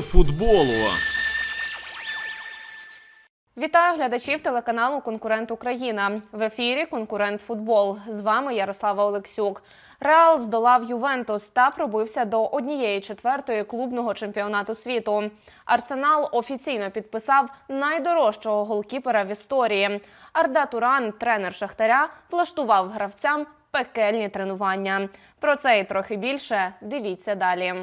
Футболу. Вітаю глядачів телеканалу Конкурент Україна. В ефірі Конкурент Футбол. З вами Ярослава Олексюк. Реал здолав Ювентус та пробився до однієї четвертої клубного чемпіонату світу. Арсенал офіційно підписав найдорожчого голкіпера в історії. Арда Туран, тренер Шахтаря, влаштував гравцям пекельні тренування. Про це і трохи більше. Дивіться далі.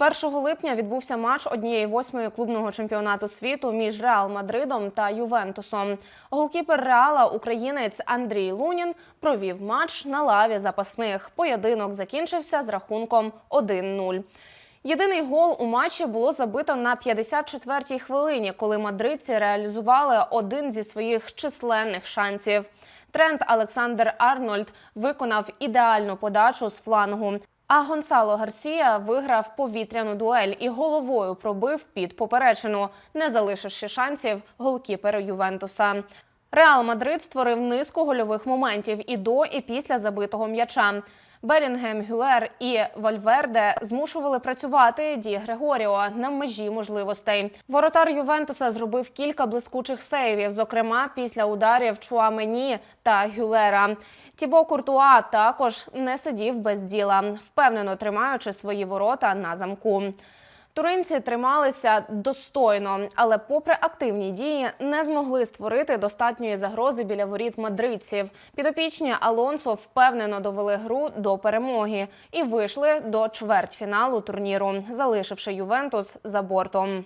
1 липня відбувся матч однієї восьмої клубного чемпіонату світу між Реал Мадридом та Ювентусом. Голкіпер Реала, українець Андрій Лунін, провів матч на лаві запасних. Поєдинок закінчився з рахунком 1-0. Єдиний гол у матчі було забито на 54-й хвилині, коли мадридці реалізували один зі своїх численних шансів. Тренд Олександр Арнольд виконав ідеальну подачу з флангу. А Гонсало Гарсія виграв повітряну дуель і головою пробив під поперечину, не залишивши шансів голкіперу Ювентуса. Реал Мадрид створив низку гольових моментів і до, і після забитого м'яча. Белінгем, Гюлер і Вальверде змушували працювати Ді Грегоріо на межі можливостей. Воротар Ювентуса зробив кілька блискучих сейвів, зокрема після ударів Чуамені та Гюлера. Тібо Куртуа також не сидів без діла, впевнено тримаючи свої ворота на замку. Туринці трималися достойно, але, попри активні дії, не змогли створити достатньої загрози біля воріт мадридців. Підопічні Алонсо впевнено довели гру до перемоги і вийшли до чвертьфіналу турніру, залишивши Ювентус за бортом.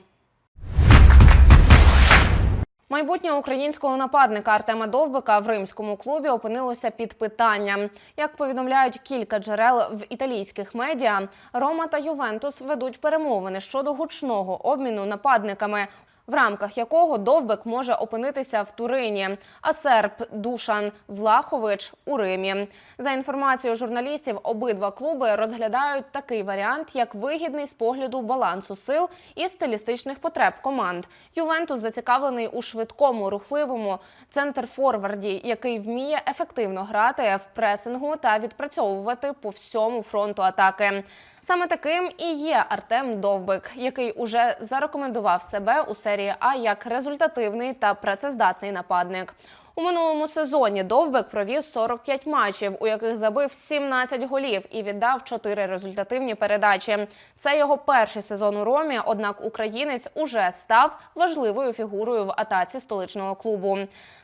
Майбутнє українського нападника Артема Довбика в римському клубі опинилося під питанням. Як повідомляють кілька джерел в італійських медіа, Рома та Ювентус ведуть перемовини щодо гучного обміну нападниками. В рамках якого Довбик може опинитися в Турині, а серб Душан Влахович у Римі. За інформацією журналістів, обидва клуби розглядають такий варіант, як вигідний з погляду балансу сил і стилістичних потреб команд. Ювентус зацікавлений у швидкому, рухливому центр-форварді, який вміє ефективно грати в пресингу та відпрацьовувати по всьому фронту атаки. Саме таким і є Артем Довбик, який уже зарекомендував себе у серії А як результативний та працездатний нападник. У минулому сезоні Довбик провів 45 матчів, у яких забив 17 голів і віддав 4 результативні передачі. Це його перший сезон у Ромі. Однак українець уже став важливою фігурою в атаці столичного клубу.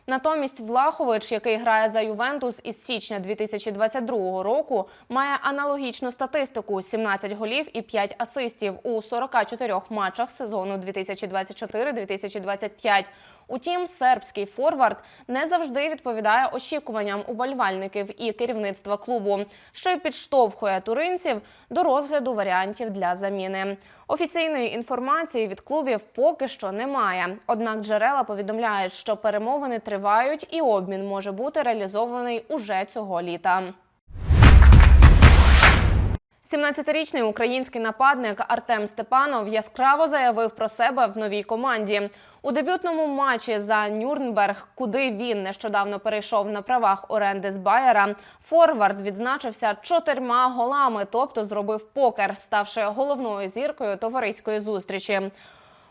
Натомість Влахович, який грає за Ювентус із січня 2022 року, має аналогічну статистику: 17 голів і 5 асистів у 44 матчах сезону 2024-2025. Утім, сербський форвард не завжди відповідає очікуванням уболівальників і керівництва клубу, що й підштовхує туринців до розгляду варіантів для заміни. Офіційної інформації від клубів поки що немає. Однак джерела повідомляють, що перемовини тривають і обмін може бути реалізований уже цього літа. 17-річний український нападник Артем Степанов яскраво заявив про себе в новій команді. У дебютному матчі за Нюрнберг, куди він нещодавно перейшов на правах оренди з Байера, форвард відзначився чотирма голами, тобто зробив покер, ставши головною зіркою товариської зустрічі.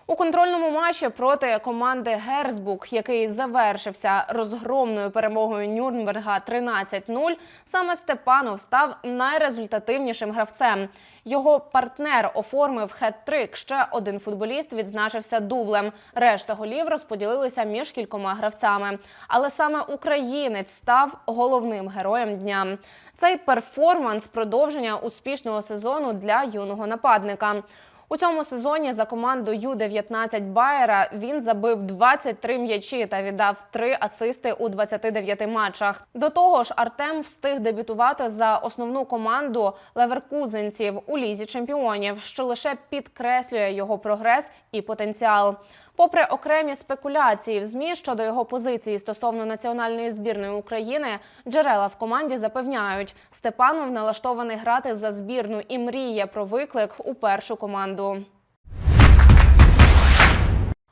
У контрольному матчі проти команди Герсбук, який завершився розгромною перемогою Нюрнберга 13-0, саме Степанов став найрезультативнішим гравцем. Його партнер оформив хет-трик. Ще один футболіст відзначився дублем. Решта голів розподілилися між кількома гравцями. Але саме українець став головним героєм дня. Цей перформанс продовження успішного сезону для юного нападника. У цьому сезоні за команду Ю-19 Байера він забив 23 м'ячі та віддав 3 асисти у 29 матчах. До того ж, Артем встиг дебютувати за основну команду леверкузенців у лізі чемпіонів, що лише підкреслює його прогрес і потенціал. Попри окремі спекуляції в змі щодо його позиції стосовно національної збірної України, джерела в команді запевняють, Степанов налаштований грати за збірну і мріє про виклик у першу команду.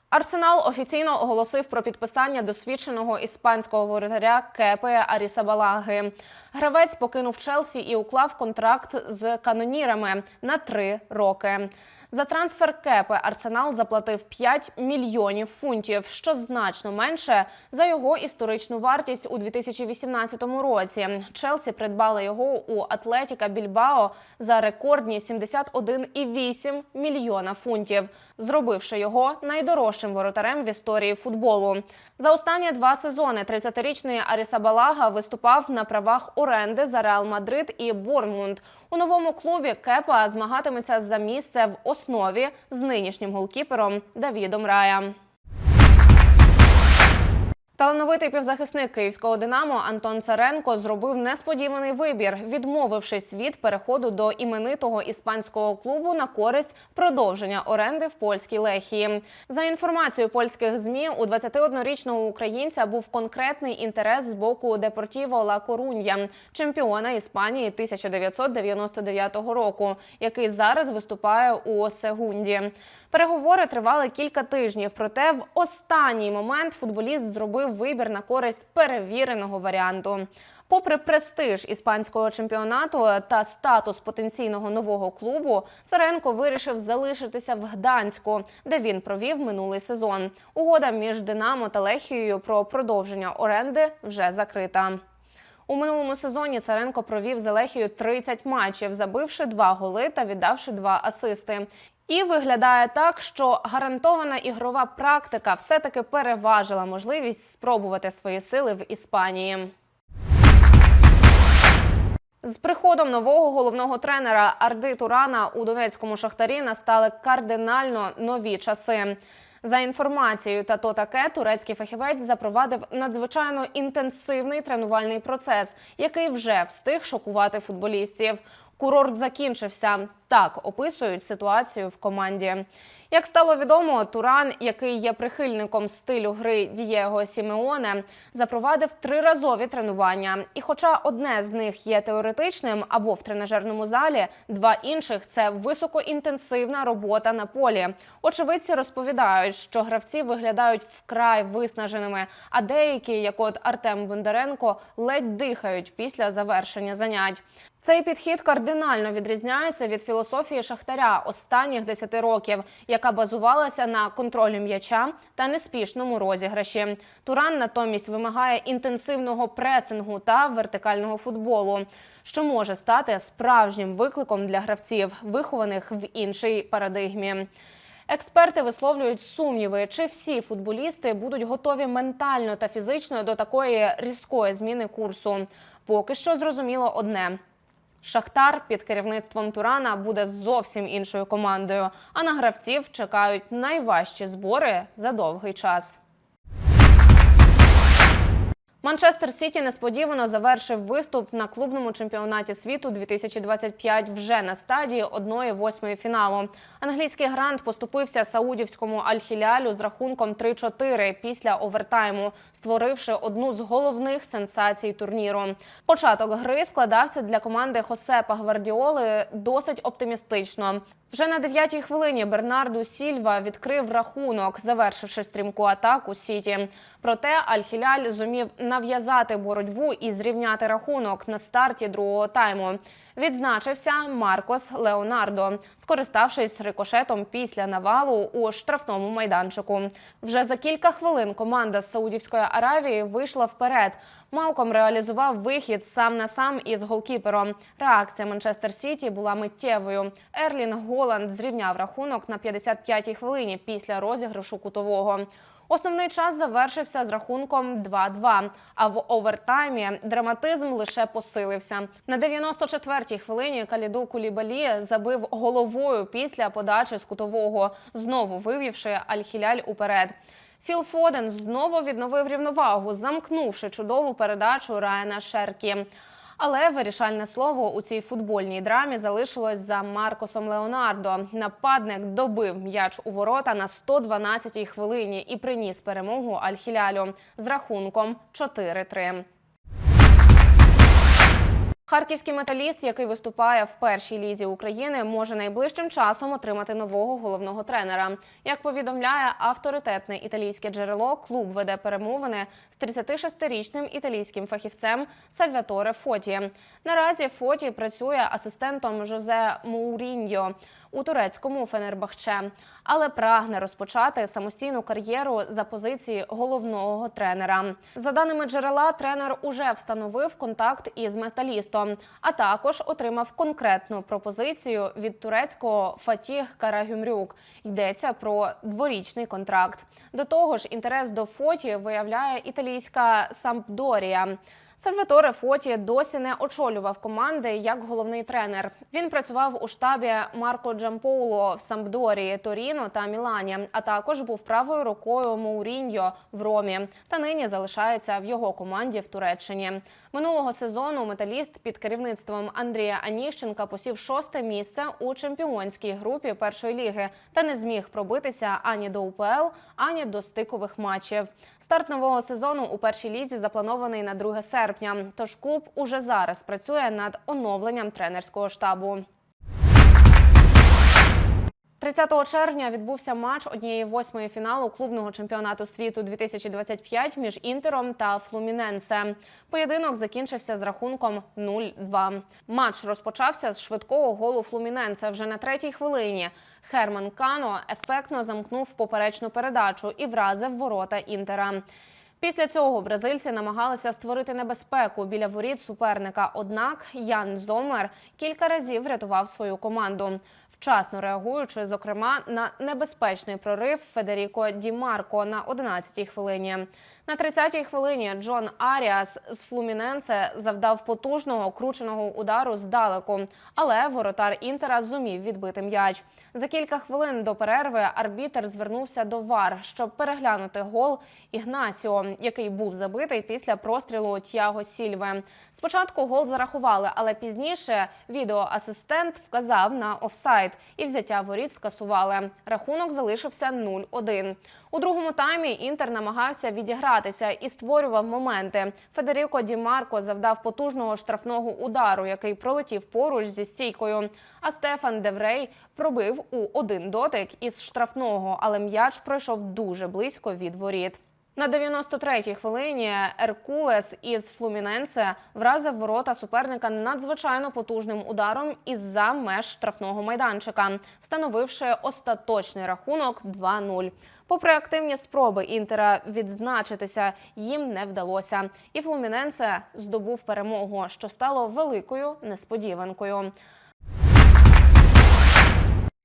Арсенал офіційно оголосив про підписання досвідченого іспанського воротаря Кепе Арісабалаги. Гравець покинув Челсі і уклав контракт з канонірами на три роки. За трансфер Кепе Арсенал заплатив 5 мільйонів фунтів, що значно менше за його історичну вартість у 2018 році. Челсі придбали його у Атлетіка Більбао за рекордні 71,8 мільйона фунтів, зробивши його найдорожчим воротарем в історії футболу. За останні два сезони 30-річний Арісабалага виступав на правах оренди за Реал Мадрид і Борнмунд. У новому клубі Кепа змагатиметься за місце в основі з нинішнім голкіпером Давідом Рая. Талановитий півзахисник київського Динамо Антон Царенко зробив несподіваний вибір, відмовившись від переходу до іменитого іспанського клубу на користь продовження оренди в польській лехії. За інформацією польських змі, у 21-річного українця був конкретний інтерес з боку Депортіво Ла Корунья, чемпіона Іспанії 1999 року, який зараз виступає у Сегунді. Переговори тривали кілька тижнів. Проте в останній момент футболіст зробив вибір на користь перевіреного варіанту. Попри престиж іспанського чемпіонату та статус потенційного нового клубу, Царенко вирішив залишитися в Гданську, де він провів минулий сезон. Угода між Динамо та Лехією про продовження оренди вже закрита. У минулому сезоні Царенко провів за Лехією 30 матчів, забивши два голи та віддавши два асисти. І виглядає так, що гарантована ігрова практика все-таки переважила можливість спробувати свої сили в Іспанії. З приходом нового головного тренера Арди Турана у Донецькому шахтарі настали кардинально нові часи. За інформацією та то таке, турецький фахівець запровадив надзвичайно інтенсивний тренувальний процес, який вже встиг шокувати футболістів. Курорт закінчився. Так описують ситуацію в команді. Як стало відомо, Туран, який є прихильником стилю гри Дієго Сімеоне, запровадив триразові тренування. І, хоча одне з них є теоретичним або в тренажерному залі, два інших це високоінтенсивна робота на полі. Очевидці розповідають, що гравці виглядають вкрай виснаженими, а деякі, як от Артем Бондаренко, ледь дихають після завершення занять. Цей підхід кардинально відрізняється від філософії шахтаря останніх 10 років, яка базувалася на контролі м'яча та неспішному розіграші. Туран натомість вимагає інтенсивного пресингу та вертикального футболу, що може стати справжнім викликом для гравців, вихованих в іншій парадигмі. Експерти висловлюють сумніви, чи всі футболісти будуть готові ментально та фізично до такої різкої зміни курсу. Поки що зрозуміло одне. Шахтар під керівництвом Турана буде зовсім іншою командою. А на гравців чекають найважчі збори за довгий час. Манчестер Сіті несподівано завершив виступ на клубному чемпіонаті світу 2025 вже на стадії 1-8 фіналу. Англійський грант поступився саудівському Аль-Хілялю з рахунком 3-4 після овертайму, створивши одну з головних сенсацій турніру. Початок гри складався для команди Хосепа Гвардіоли досить оптимістично. Вже на дев'ятій хвилині Бернарду Сільва відкрив рахунок, завершивши стрімку атаку Сіті. Проте Аль-Хіляль зумів нав'язати боротьбу і зрівняти рахунок на старті другого тайму. Відзначився Маркос Леонардо, скориставшись рикошетом після навалу у штрафному майданчику. Вже за кілька хвилин команда з Саудівської Аравії вийшла вперед. Малком реалізував вихід сам на сам із голкіпером. Реакція Манчестер Сіті була миттєвою. Ерлінг Голланд зрівняв рахунок на 55-й хвилині після розіграшу кутового. Основний час завершився з рахунком 2-2, а в овертаймі драматизм лише посилився. На 94-й хвилині Каліду Кулібалі забив головою після подачі з кутового, знову вивівши Аль-Хіляль уперед. Філ Фоден знову відновив рівновагу, замкнувши чудову передачу Райана Шеркі. Але вирішальне слово у цій футбольній драмі залишилось за Маркосом Леонардо. Нападник добив м'яч у ворота на 112-й хвилині і приніс перемогу Аль-Хілялю з рахунком 4-3. Харківський металіст, який виступає в першій лізі України, може найближчим часом отримати нового головного тренера. Як повідомляє авторитетне італійське джерело, клуб веде перемовини з 36-річним італійським фахівцем Сальваторе Фоті. Наразі Фоті працює асистентом Жозе Моуріньо у турецькому Фенербахче, але прагне розпочати самостійну кар'єру за позиції головного тренера. За даними джерела, тренер уже встановив контакт із металістом, а також отримав конкретну пропозицію від турецького Фатіх Карагюмрюк. Йдеться про дворічний контракт. До того ж, інтерес до Фоті виявляє італійська Сампдорія. Сальваторе Фоті досі не очолював команди як головний тренер. Він працював у штабі Марко Джампоуло в Самбдорі, Торіно та Мілані, а також був правою рукою Моуріньо в Ромі та нині залишається в його команді в Туреччині. Минулого сезону металіст під керівництвом Андрія Аніщенка посів шосте місце у чемпіонській групі першої ліги та не зміг пробитися ані до УПЛ, ані до стикових матчів. Старт нового сезону у першій лізі запланований на 2 серпня. Тож клуб уже зараз працює над оновленням тренерського штабу. 30 червня відбувся матч однієї восьмої фіналу клубного чемпіонату світу 2025 між інтером та Флуміненсе. Поєдинок закінчився з рахунком 0-2. Матч розпочався з швидкого голу Флуміненсе вже на третій хвилині. Херман Кано ефектно замкнув поперечну передачу і вразив ворота інтера. Після цього бразильці намагалися створити небезпеку біля воріт суперника. Однак Ян Зомер кілька разів рятував свою команду. Вчасно реагуючи, зокрема, на небезпечний прорив Федеріко Ді Марко на 11-й хвилині. На 30-й хвилині Джон Аріас з Флуміненсе завдав потужного крученого удару здалеку, але воротар Інтера зумів відбити м'яч. За кілька хвилин до перерви арбітер звернувся до ВАР, щоб переглянути гол Ігнасіо, який був забитий після прострілу Тяго Сільве. Спочатку гол зарахували, але пізніше відеоасистент вказав на офсайд і взяття воріт скасували. Рахунок залишився 0-1. У другому таймі Інтер намагався відігратися і створював моменти. Федеріко Ді Марко завдав потужного штрафного удару, який пролетів поруч зі стійкою. А Стефан Деврей пробив у один дотик із штрафного, але м'яч пройшов дуже близько від воріт. На 93-й хвилині Еркулес із Флуміненсе вразив ворота суперника надзвичайно потужним ударом із-за меж штрафного майданчика, встановивши остаточний рахунок 2-0. Попри активні спроби інтера відзначитися, їм не вдалося. І Флуміненсе здобув перемогу, що стало великою несподіванкою.